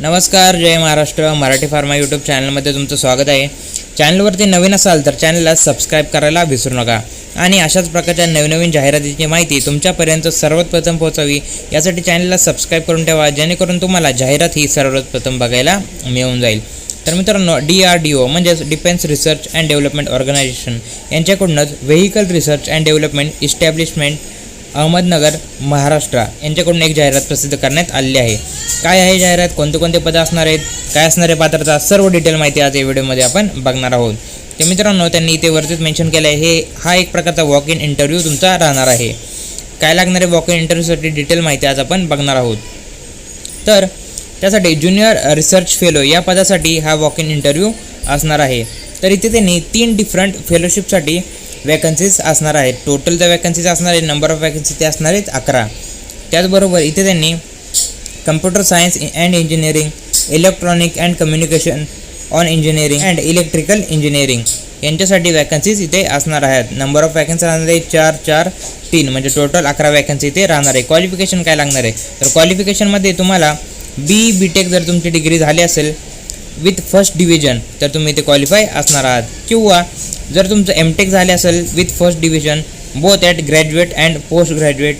नमस्कार जय Maharashtra Marathi pharma YouTube चॅनलमध्ये तुमचं स्वागत आहे. चॅनलवरती नवीन असाल तर चॅनलला सबस्क्राईब करायला विसरू नका. आणि अशाच प्रकारच्या नवनवीन जाहिरातीची माहिती तुमच्यापर्यंत सर्वात प्रथम पोहोचावी यासाठी चॅनलला सबस्क्राईब करून ठेवा जेणेकरून तुम्हाला जाहिरात ही सर्वात प्रथम बघायला मिळून जाईल. तर मित्रांनो डी आर डी ओ म्हणजेच defence research and development organisation यांच्याकडूनच vehicle research and development establishment Ahmednagar Maharashtra यांच्याकडून एक जाहिरात प्रसिद्ध करण्यात आलेली आहे. काय आहे जाहिरात? कोणते कोणते पदं असणार आहेत? काय असणारे पात्राचा पात्रता सर्व डिटेल माहिती आज या व्हिडिओमध्ये आपण बघणार आहोत. ते मित्रांनो त्यांनी इथे वरतीच मेन्शन केलं आहे हे हा एक प्रकारचा वॉक इन इंटरव्ह्यू तुमचा राहणार आहे. काय लागणारे वॉक इन इंटरव्ह्यूसाठी डिटेल माहिती आज आपण बघणार आहोत. तर त्यासाठी ज्युनियर रिसर्च फेलो या पदासाठी हा वॉक इन इंटरव्ह्यू असणार आहे. तर इथे त्यांनी तीन डिफरंट फेलोशिपसाठी वॅकन्सीज असणार आहेत. टोटल त्या वॅकन्सीज असणार आहेत नंबर ऑफ वॅकन्सी ते असणार आहेत अकरा. त्याचबरोबर इथे त्यांनी computer science and engineering electronic and communication on engineering and electrical engineering यांच्यासाठी वॅकन्सीज इथे असणार आहेत. नंबर ऑफ वॅकन्सी राहणार आहे चार चार तीन. म्हणजे टोटल अकरा वॅकन्सी इथे राहणार आहे. क्वालिफिकेशन काय लागणार आहे? तर क्वालिफिकेशनमध्ये तुम्हाला बी बी टेक जर तुमची डिग्री झाली असेल विथ फर्स्ट डिव्हिजन तर तुम्ही इथे क्वालिफाय असणार आहात. किंवा जर तुमचं एम टेक झाले असेल with first division both at graduate and post graduate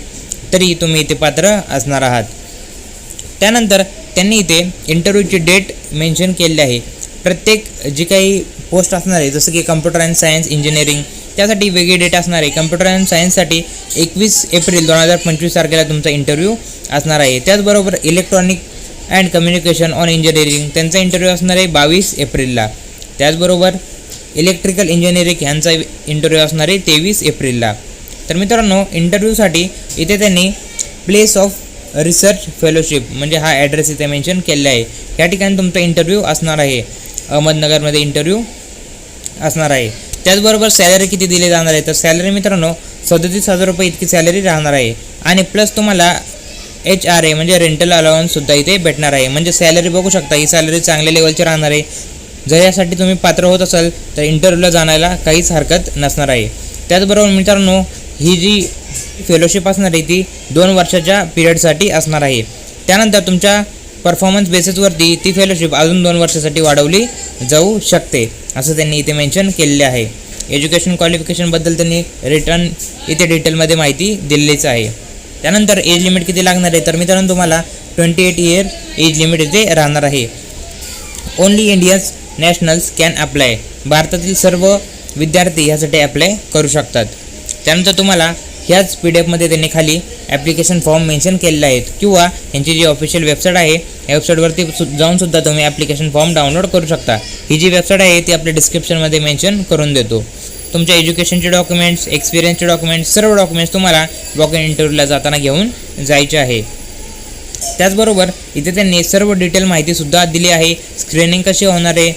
तरी तुम्ही इथे पात्र असणार आहात. त्यानंतर त्यांनी इथे इंटरव्ह्यूची डेट मेन्शन केलेली आहे. प्रत्येक जी काही पोस्ट असणार आहे जसं की कम्प्युटर अँड सायन्स इंजिनिअरिंग त्यासाठी वेगळी डेट असणार आहे. कम्प्युटर अँड सायन्ससाठी एकवीस एप्रिल दोन हजार पंचवीस तारखेला तुमचा इंटरव्ह्यू असणार आहे. त्याचबरोबर electronic and communication on engineering त्यांचा इंटरव्ह्यू असणार आहे बावीस एप्रिलला. त्याचबरोबर इलेक्ट्रिकल इंजिनिअरिंग ह्यांचा इंटरव्ह्यू असणार आहे तेवीस एप्रिलला. तर मित्रांनो इंटरव्ह्यूसाठी इथे त्यांनी प्लेस ऑफ रिसर्च फेलोशिप म्हणजे हा ॲड्रेस इथे मेन्शन केलेला आहे. या ठिकाणी तुमचा इंटरव्ह्यू असणार आहे. अहमदनगरमध्ये इंटरव्ह्यू असणार आहे. त्याचबरोबर सॅलरी किती दिली जाणार आहे? तर सॅलरी मित्रांनो सदतीस हजार रुपये इतकी सॅलरी राहणार आहे. आणि प्लस तुम्हाला एच आर ए म्हणजे रेंटल अलाउन्ससुद्धा इथे भेटणार आहे. म्हणजे सॅलरी बघू शकता ही सॅलरी चांगल्या लेवलची राहणार आहे. जर यासाठी तुम्ही पात्र होत असाल तर इंटरव्ह्यूला जाण्याला काहीच हरकत नसणार आहे. त्याचबरोबर मित्रांनो ही जी फेलोशिप असणार आहे ती दोन वर्षाच्या पिरियडसाठी असणार आहे. त्यानंतर तुमच्या परफॉर्मन्स बेसिसवरती ती फेलोशिप अजून दोन वर्षासाठी वाढवली जाऊ शकते असं त्यांनी इथे मेन्शन केलेले आहे. एज्युकेशन क्वालिफिकेशनबद्दल त्यांनी रिटर्न इथे डिटेलमध्ये माहिती दिलेलीच आहे. त्यानंतर एज लिमिट किती लागणार आहे? तर मित्रांनो तुम्हाला twenty eight year age limit इथे राहणार आहे. Only Indians nationals can apply. भारतातील सर्व विद्यार्थी ह्यासाठी अप्लाय करू शकतात. त्यानंतर तुम्हाला ह्याच पी डी एफमध्ये त्यांनी खाली ॲप्लिकेशन फॉर्म मेन्शन केलेले आहेत किंवा यांची जी ऑफिशियल वेबसाईट आहे या वेबसाईटवरती सु जाऊनसुद्धा तुम्ही ॲप्लिकेशन फॉर्म डाउनलोड करू शकता. ही जी वेबसाईट आहे ती आपल्या डिस्क्रिप्शनमध्ये मेन्शन करून देतो. तुमच्या एज्युकेशनचे डॉक्युमेंट्स एक्सपिरियन्सचे डॉक्युमेंट्स सर्व डॉक्युमेंट्स तुम्हाला वॉक इन इंटरव्ह्यूला जाताना घेऊन जायचे आहे. त्याचबरोबर इथे त्यांनी सर्व डिटेल माहितीसुद्धा दिली आहे. स्क्रीनिंग कशी होणार आहे?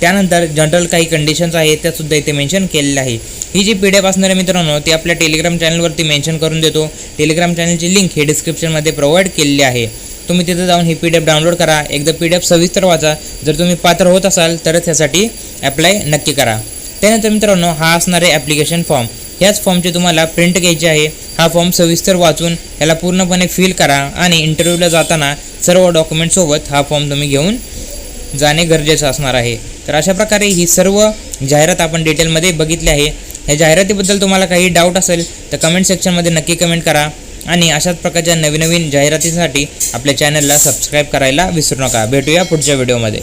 त्यानंतर जनरल काही कंडिशन्स आहेत त्यासुद्धा इथे मेन्शन केलेल्या आहे ही जी पी डी एफ असणार आहे मित्रांनो ती आपल्या टेलिग्राम चॅनलवरती मेन्शन करून देतो. टेलिग्राम चॅनलची लिंक हे डिस्क्रिप्शनमध्ये प्रोव्हाइड केलेली आहे. तुम्ही तिथे जाऊन ही पी डी एफ डाउनलोड करा. एकदा पी डी एफ सविस्तर वाचा. जर तुम्ही पात्र होत असाल तरच ह्यासाठी अप्लाय नक्की करा. त्यानंतर मित्रांनो हा असणार आहे ॲप्लिकेशन फॉर्म ह्याच फॉर्मची तुम्हाला प्रिंट घ्यायची आहे. हा फॉर्म सविस्तर वाचून ह्याला पूर्णपणे फिल करा आणि इंटरव्ह्यूला जाताना सर्व डॉक्युमेंटसोबत हा फॉर्म तुम्ही घेऊन जाणे गरजेचं असणार आहे. तर अशा प्रकारे ही सर्व जाहिरात आपण डिटेलमध्ये बघितली आहे. या जाहिरातीबद्दल तुम्हाला काही डाऊट असेल तर कमेंट सेक्शनमध्ये नक्की कमेंट करा आणि अशाच प्रकारच्या नवीन नवीन जाहिरातीसाठी आपल्या चॅनलला सबस्क्राईब करायला विसरू नका. भेटूया पुढच्या व्हिडिओमध्ये